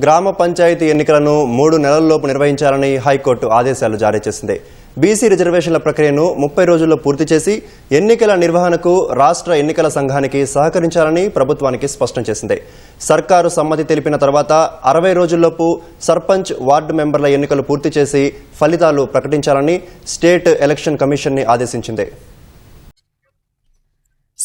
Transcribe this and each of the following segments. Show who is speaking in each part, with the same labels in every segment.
Speaker 1: గ్రామ పంచాయతీ ఎన్నికలను మూడు నెలల్లోపు నిర్వహించాలని హైకోర్టు ఆదేశాలు జారీ చేసింది. బీసీ రిజర్వేషన్ల ప్రక్రియను ముప్పై రోజుల్లో పూర్తి చేసి ఎన్నికల నిర్వహణకు రాష్ట్ర ఎన్నికల సంఘానికి సహకరించాలని ప్రభుత్వానికి స్పష్టం చేసింది. సర్కారు సమ్మతి తెలిపిన తర్వాత అరవై రోజుల్లోపు సర్పంచ్ వార్డు మెంబర్ల ఎన్నికలు పూర్తి చేసి ఫలితాలు ప్రకటించాలని స్టేట్ ఎలక్షన్ కమిషన్ని ఆదేశించింది.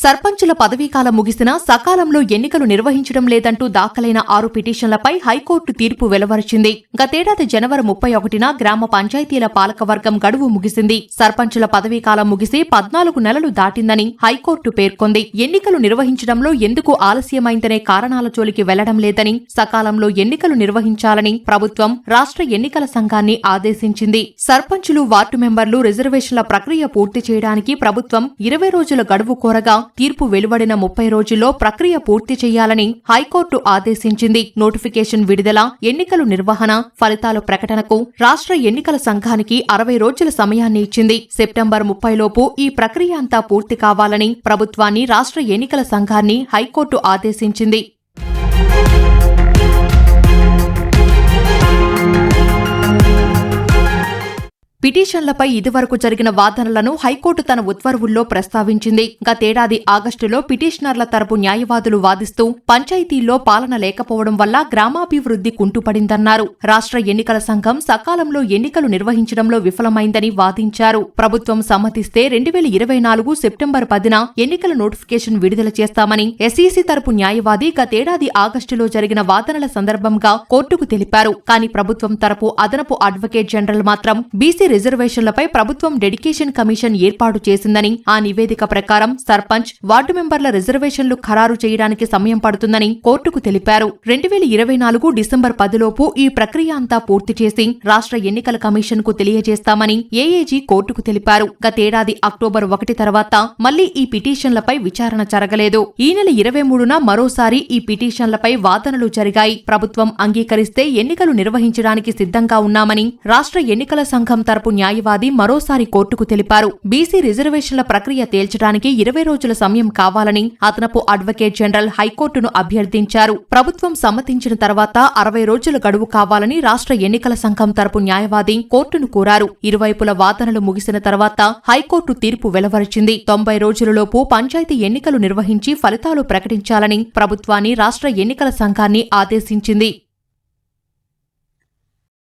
Speaker 2: సర్పంచుల పదవీకాలం ముగిసినా సకాలంలో ఎన్నికలు నిర్వహించడం లేదంటూ దాఖలైన ఆరు పిటిషన్లపై హైకోర్టు తీర్పు వెలువరిచింది. గతేడాది జనవరి ముప్పై ఒకటిన గ్రామ పంచాయతీల పాలకవర్గం గడువు ముగిసింది. సర్పంచుల పదవీకాలం ముగిసి పద్నాలుగు నెలలు దాటిందని హైకోర్టు పేర్కొంది. ఎన్నికలు నిర్వహించడంలో ఎందుకు ఆలస్యమైందనే కారణాల జోలికి వెళ్ళడం లేదని సకాలంలో ఎన్నికలు నిర్వహించాలని ప్రభుత్వం రాష్ట్ర ఎన్నికల సంఘాన్ని ఆదేశించింది. సర్పంచులు వార్డు మెంబర్లు రిజర్వేషన్ల ప్రక్రియ పూర్తి చేయడానికి ప్రభుత్వం ఇరవై రోజుల గడువు కోరగా తీర్పు వెలువడిన ముప్పై రోజుల్లో ప్రక్రియ పూర్తి చేయాలని హైకోర్టు ఆదేశించింది. నోటిఫికేషన్ విడుదల ఎన్నికలు నిర్వహణ ఫలితాల ప్రకటనకు రాష్ట్ర ఎన్నికల సంఘానికి అరవై రోజుల సమయాన్ని ఇచ్చింది. సెప్టెంబర్ ముప్పైలోపు ఈ ప్రక్రియ అంతా పూర్తి కావాలని ప్రభుత్వాన్ని రాష్ట్ర ఎన్నికల సంఘాన్ని హైకోర్టు ఆదేశించింది. పిటిషన్లపై ఇదివరకు జరిగిన వాదనలను హైకోర్టు తన ఉత్తర్వుల్లో ప్రస్తావించింది. గతేడాది ఆగస్టులో పిటిషనర్ల తరపు న్యాయవాదులు వాదిస్తూ పంచాయతీల్లో పాలన లేకపోవడం వల్ల గ్రామాభివృద్ధి కుంటుపడిందన్నారు. రాష్ట్ర ఎన్నికల సంఘం సకాలంలో ఎన్నికలు నిర్వహించడంలో విఫలమైందని వాదించారు. ప్రభుత్వం సమ్మతిస్తే రెండు వేల ఇరవై నాలుగు సెప్టెంబర్ పదిన ఎన్నికల నోటిఫికేషన్ విడుదల చేస్తామని ఎస్ఈసీ తరపు న్యాయవాది గతేడాది ఆగస్టులో జరిగిన వాదనల సందర్భంగా కోర్టుకు తెలిపారు. కానీ ప్రభుత్వం తరపు అదనపు అడ్వకేట్ జనరల్ మాత్రం బీసీ రిజర్వేషన్లపై ప్రభుత్వం డెడికేషన్ కమిషన్ ఏర్పాటు చేసిందని ఆ నివేదిక ప్రకారం సర్పంచ్ వార్డు మెంబర్ల రిజర్వేషన్లు ఖరారు చేయడానికి సమయం పడుతుందని కోర్టుకు తెలిపారు. రెండు వేల ఇరవై నాలుగు డిసెంబర్ పదిలోపు ఈ ప్రక్రియ అంతా పూర్తి చేసి రాష్ట్ర ఎన్నికల కమిషన్కు తెలియజేస్తామని ఏఏజీ కోర్టుకు తెలిపారు. గతేడాది అక్టోబర్ ఒకటి తర్వాత మళ్ళీ ఈ పిటిషన్లపై విచారణ జరగలేదు. ఈ నెల ఇరవై మూడున మరోసారి ఈ పిటిషన్లపై వాదనలు జరిగాయి. ప్రభుత్వం అంగీకరిస్తే ఎన్నికలు నిర్వహించడానికి సిద్ధంగా ఉన్నామని రాష్ట్ర ఎన్నికల సంఘం తరపు న్యాయవాది మరోసారి కోర్టుకు తెలిపారు. బీసీ రిజర్వేషన్ల ప్రక్రియ తేల్చడానికి ఇరవై రోజుల సమయం కావాలని అదనపు అడ్వకేట్ జనరల్ హైకోర్టును అభ్యర్థించారు. ప్రభుత్వం సమ్మతించిన తర్వాత అరవై రోజుల గడువు కావాలని రాష్ట్ర ఎన్నికల సంఘం తరపు న్యాయవాది కోర్టును కోరారు. ఇరువైపుల వాదనలు ముగిసిన తర్వాత హైకోర్టు తీర్పు వెలువరిచింది. తొంభై రోజులలోపు పంచాయతీ ఎన్నికలు నిర్వహించి ఫలితాలు ప్రకటించాలని ప్రభుత్వాన్ని రాష్ట్ర ఎన్నికల సంఘాన్ని ఆదేశించింది.